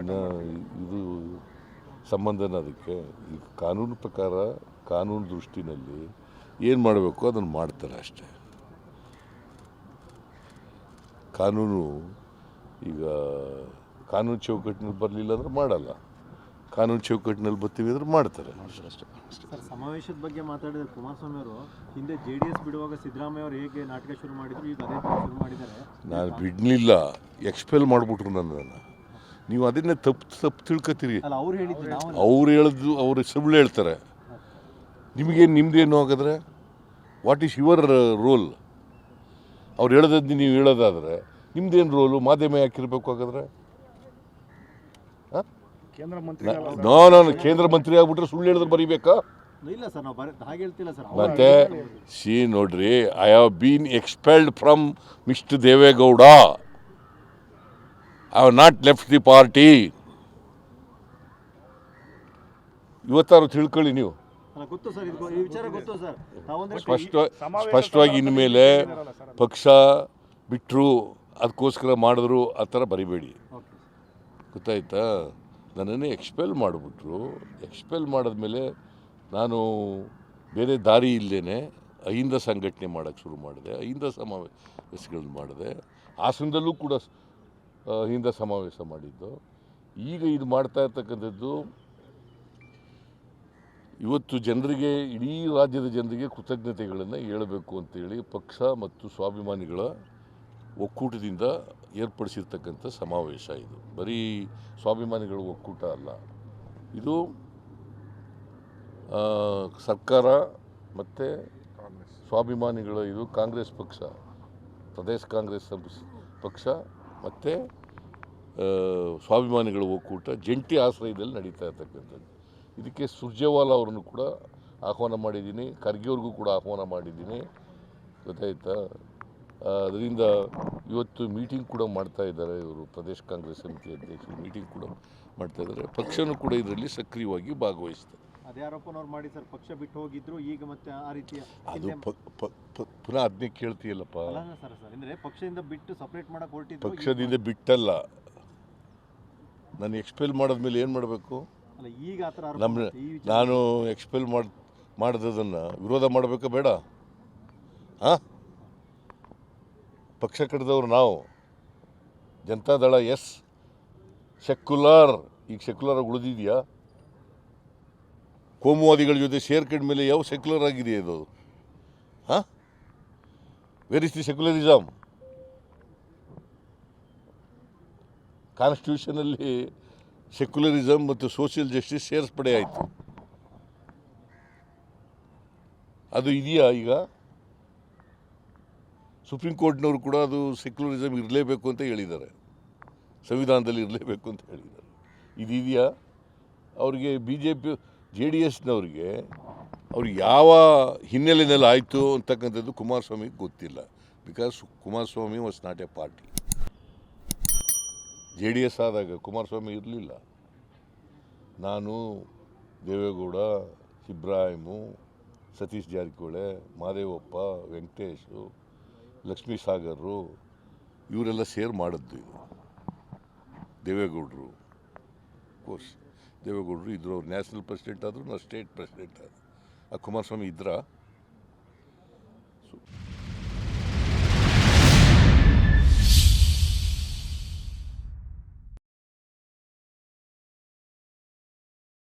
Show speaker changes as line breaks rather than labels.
ಇನ್ನು ಇದು ಸಂಬಂಧನ ಅದಕ್ಕೆ. ಈ ಕಾನೂನು ಪ್ರಕಾರ ಕಾನೂನು ದೃಷ್ಟಿನಲ್ಲಿ ಏನು ಮಾಡಬೇಕು ಅದನ್ನು ಮಾಡ್ತಾರೆ ಅಷ್ಟೇ. ಕಾನೂನು ಈಗ ಕಾನೂನು ಚೌಕಟ್ಟಿನಲ್ಲಿ ಬರಲಿಲ್ಲ ಅಂದ್ರೆ ಮಾಡಲ್ಲ. ಕಾನೂನು ಚೌಕಟ್ಟಿನಲ್ಲಿ ಬರ್ತೀವಿ ಅಂದ್ರೆ ಮಾಡ್ತಾರೆ. ಅಷ್ಟೇ
ಸರ್ ಸಮಾವೇಶದ ಬಗ್ಗೆ ಮಾತಾಡಿದ್ರೆ ಕುಮಾರಸ್ವಾಮಿ ಅವರು ಹಿಂದೆ ಜೆ ಡಿ ಎಸ್ ಬಿಡುವಾಗ ಸಿದ್ದರಾಮಯ್ಯ ಅವರು ಹೇಗೆ ನಾಟಕ ಶುರು ಮಾಡಿದ್ರು ಈಗ ಅದೇ ಶುರು ಮಾಡಿದ್ದಾರೆ.
ನಾನು ಬಿಡಲಿಲ್ಲ ಎಕ್ಸ್ಪೆಲ್ ಮಾಡಿಬಿಟ್ರು ನನ್ನನ್ನು. ನೀವು ಅದನ್ನೇ ತಪ್ಪು ತಪ್ಪು ತಿಳ್ಕೊತೀರಿ.
ಅಲ್ಲ ಅವ್ರು ಹೇಳಿದ್ದು ನಾವು
ಅವ್ರು ಹೇಳಿದ್ದು ಅವ್ರು ಸುಳ್ಳು ಹೇಳ್ತಾರೆ. ನಿಮಗೇನು ನಿಮ್ಮದೇನು ಹಾಗಾದ್ರೆ? ವಾಟ್ ಈಸ್ ಯುವರ್ ರೋಲ್ ಅವ್ರು ಹೇಳೋದದ್ದು ನೀವು ಹೇಳೋದಾದ್ರೆ ನಿಮ್ದೇನು ರೋಲು ಮಾಧ್ಯಮ ಯಾಕಿರ್ಬೇಕು ಹಾಗಾದ್ರೆ?
ಕೇಂದ್ರ ಮಂತ್ರಿ
ನೋ ನಾನು ಕೇಂದ್ರ ಮಂತ್ರಿ ಆಗ್ಬಿಟ್ರೆ ಸುಳ್ಳು ಹೇಳಿದ್ರೆ ಬರೀಬೇಕಾ?
ಇಲ್ಲ ಸರ್ ನಾವು ಬರ ಹಾಗೆ ಹೇಳ್ತಿಲ್ಲ ಸರ್.
ಮತ್ತೆ ಸಿ ನೋಡ್ರಿ I have been expelled from mister Deve Gowda I have not left the party ಇವತ್ತಾರು ತಿಳ್ಕೊಳ್ಳಿ ನೀವು. ಸ್ಪಷ್ಟ ಸ್ಪಷ್ಟವಾಗಿ ಇನ್ಮೇಲೆ ಪಕ್ಷ ಬಿಟ್ಟರು ಅದಕ್ಕೋಸ್ಕರ ಮಾಡಿದ್ರು ಆ ಥರ ಬರಿಬೇಡಿ. ಗೊತ್ತಾಯ್ತಾ? ನನ್ನನ್ನು ಎಕ್ಸ್ಪೆಲ್ ಮಾಡಿಬಿಟ್ರು. ಎಕ್ಸ್ಪೆಲ್ ಮಾಡಿದ್ಮೇಲೆ ನಾನು ಬೇರೆ ದಾರಿ ಇಲ್ಲೇ ಅಹಿಂದ ಸಂಘಟನೆ ಮಾಡೋಕ್ಕೆ ಶುರು ಮಾಡಿದೆ ಅಹಿಂದ ಸಮಾವೇಶಗಳನ್ನ ಮಾಡಿದೆ. ಹಾಸನದಲ್ಲೂ ಕೂಡ ಆ, ಅಹಿಂದ ಸಮಾವೇಶ ಮಾಡಿದ್ದು. ಈಗ ಇದು ಮಾಡ್ತಾ ಇರ್ತಕ್ಕಂಥದ್ದು ಇವತ್ತು ಜನರಿಗೆ ಇಡೀ ರಾಜ್ಯದ ಜನರಿಗೆ ಕೃತಜ್ಞತೆಗಳನ್ನು ಹೇಳಬೇಕು ಅಂತೇಳಿ ಪಕ್ಷ ಮತ್ತು ಸ್ವಾಭಿಮಾನಿಗಳ ಒಕ್ಕೂಟದಿಂದ ಏರ್ಪಡಿಸಿರ್ತಕ್ಕಂಥ ಸಮಾವೇಶ ಇದು. ಬರೀ ಸ್ವಾಭಿಮಾನಿಗಳ ಒಕ್ಕೂಟ ಅಲ್ಲ. ಇದು ಸರ್ಕಾರ ಮತ್ತು ಸ್ವಾಭಿಮಾನಿಗಳ ಇದು ಕಾಂಗ್ರೆಸ್ ಪಕ್ಷ ಪ್ರದೇಶ ಕಾಂಗ್ರೆಸ್ ಪಕ್ಷ ಮತ್ತು ಸ್ವಾಭಿಮಾನಿಗಳ ಒಕ್ಕೂಟ, ಜಂಟಿ ಆಶ್ರಯದಲ್ಲಿ ನಡೀತಾ ಇರ್ತಕ್ಕಂಥದ್ದು. ಇದಕ್ಕೆ ಸುರ್ಜೇವಾಲಾ ಅವರನ್ನು ಕೂಡ ಆಹ್ವಾನ ಮಾಡಿದ್ದೀನಿ ಖರ್ಗೆ ಅವ್ರಿಗೂ ಕೂಡ ಆಹ್ವಾನ ಮಾಡಿದ್ದೀನಿ. ಗೊತ್ತಾಯ್ತಾ? ಅದರಿಂದ ಇವತ್ತು ಮೀಟಿಂಗ್ ಕೂಡ ಮಾಡ್ತಾ ಇದ್ದಾರೆ ಇವರು, ಪ್ರದೇಶ ಕಾಂಗ್ರೆಸ್ ಸಮಿತಿ ಅಧ್ಯಕ್ಷರು ಮೀಟಿಂಗ್ ಕೂಡ ಮಾಡ್ತಾ ಇದ್ದಾರೆ. ಪಕ್ಷನೂ ಕೂಡ ಇದರಲ್ಲಿ ಸಕ್ರಿಯವಾಗಿ ಭಾಗವಹಿಸ್ತದೆ
ಅದೇ ಆರೋಪನವ್ರು ಮಾಡಿ ಸರ್ ಪಕ್ಷ ಬಿಟ್ಟು ಹೋಗಿದ್ರು ಈಗ ಮತ್ತೆ ಆ ರೀತಿಯ
ಅದು ಪ- ಪ- ಪ- ಪುನಃ ಅದನ್ನೇ ಕೇಳ್ತೀಯಲ್ಲಪ್ಪ.
ಅಲ್ಲ ಸರ್ ಸರ್ ಅಂದ್ರೆ ಪಕ್ಷದಿಂದ ಬಿಟ್ಟು ಸಪ್ರೇಟ್ ಮಾಡಕ್ ಹೊರಟಿದ್ರು
ಪಕ್ಷದಿಂದ ಬಿಟ್ಟಲ್ಲ. ನಾನು ಎಕ್ಸ್ಪೆಲ್ ಮಾಡಿದ್ಮೇಲೆ ಏನು ಮಾಡಬೇಕು?
ಅಲ್ಲ ಈಗ ಆತರ ಆರೋಪ
ನಮ್ಮ
ಮಾಡ್ತಾರೆ. ಈ ವಿಚಾರ
ನಾನು ಎಕ್ಸ್ಪೆಲ್ ಮಾಡಿ ಮಾಡಿದ್ದನ್ನು ವಿರೋಧ ಮಾಡಬೇಕಾ ಬೇಡ? ಹಾಂ? ಪಕ್ಷ ಕಟ್ಟಿದವ್ರು ನಾವು. ಜನತಾದಳ ಎಸ್. ಸೆಕ್ಯುಲರ್ ಈಗ ಸೆಕ್ಯುಲರ್ ಉಳಿದಿದೆಯಾ? ಕೋಮುವಾದಿಗಳ ಜೊತೆ ಸೇರ್ಕೊಂಡ ಮೇಲೆ ಯಾವ ಸೆಕ್ಯುಲರ್ ಆಗಿದೆ ಇದು ಹಾಂ? ವೆರ್ ಇಸ್ ದಿ ಸೆಕ್ಯುಲರಿಸಮ್ ಕಾನ್ಸ್ಟಿಟ್ಯೂಷನಲ್ಲಿ ಸೆಕ್ಯುಲರಿಸಮ್ ಮತ್ತು ಸೋಷಿಯಲ್ ಜಸ್ಟಿಸ್ ಸೇರ್ಪಡೆ ಆಯಿತು. ಅದು ಇದೆಯಾ ಈಗ? ಸುಪ್ರೀಂ ಕೋರ್ಟ್ನವರು ಕೂಡ ಅದು ಸೆಕ್ಯುಲರಿಸಮ್ ಇರಲೇಬೇಕು ಅಂತ ಹೇಳಿದ್ದಾರೆ. ಸಂವಿಧಾನದಲ್ಲಿ ಇರಲೇಬೇಕು ಅಂತ ಹೇಳಿದ್ದಾರೆ. ಇದು ಇದೆಯಾ ಅವರಿಗೆ B J P J D ಎಸ್ನವ್ರಿಗೆ ಅವ್ರಿಗೆ ಯಾವ ಹಿನ್ನೆಲೆಯಲ್ಲಿ ಆಯಿತು ಅಂತಕ್ಕಂಥದ್ದು ಕುಮಾರಸ್ವಾಮಿಗೆ ಗೊತ್ತಿಲ್ಲ. Because Kumaraswamy was not a party J D S ಆದಾಗ ಕುಮಾರಸ್ವಾಮಿ ಇರಲಿಲ್ಲ. ನಾನು ದೇವೇಗೌಡ ಇಬ್ರಾಹಿಮು ಸತೀಶ್ ಜಾರಕಿಹೊಳೆ, ಮಾದೇವಪ್ಪ, ವೆಂಕಟೇಶು, ಲಕ್ಷ್ಮೀ ಸಾಗರ್ರು ಇವರೆಲ್ಲ ಸೇರ್ ಮಾಡಿದ್ದು ಇದು. ದೇವೇಗೌಡರು ಕೋರ್ಸ್ ದೇವೇಗೌಡರು ಇದ್ರು ಅವ್ರು ನ್ಯಾಷನಲ್ ಪ್ರೆಸಿಡೆಂಟ್ ಆದರು ನಾನು ಸ್ಟೇಟ್ ಪ್ರೆಸಿಡೆಂಟ್ ಆದರು. ಆ ಕುಮಾರಸ್ವಾಮಿ ಇದ್ರಾ? ಸೊ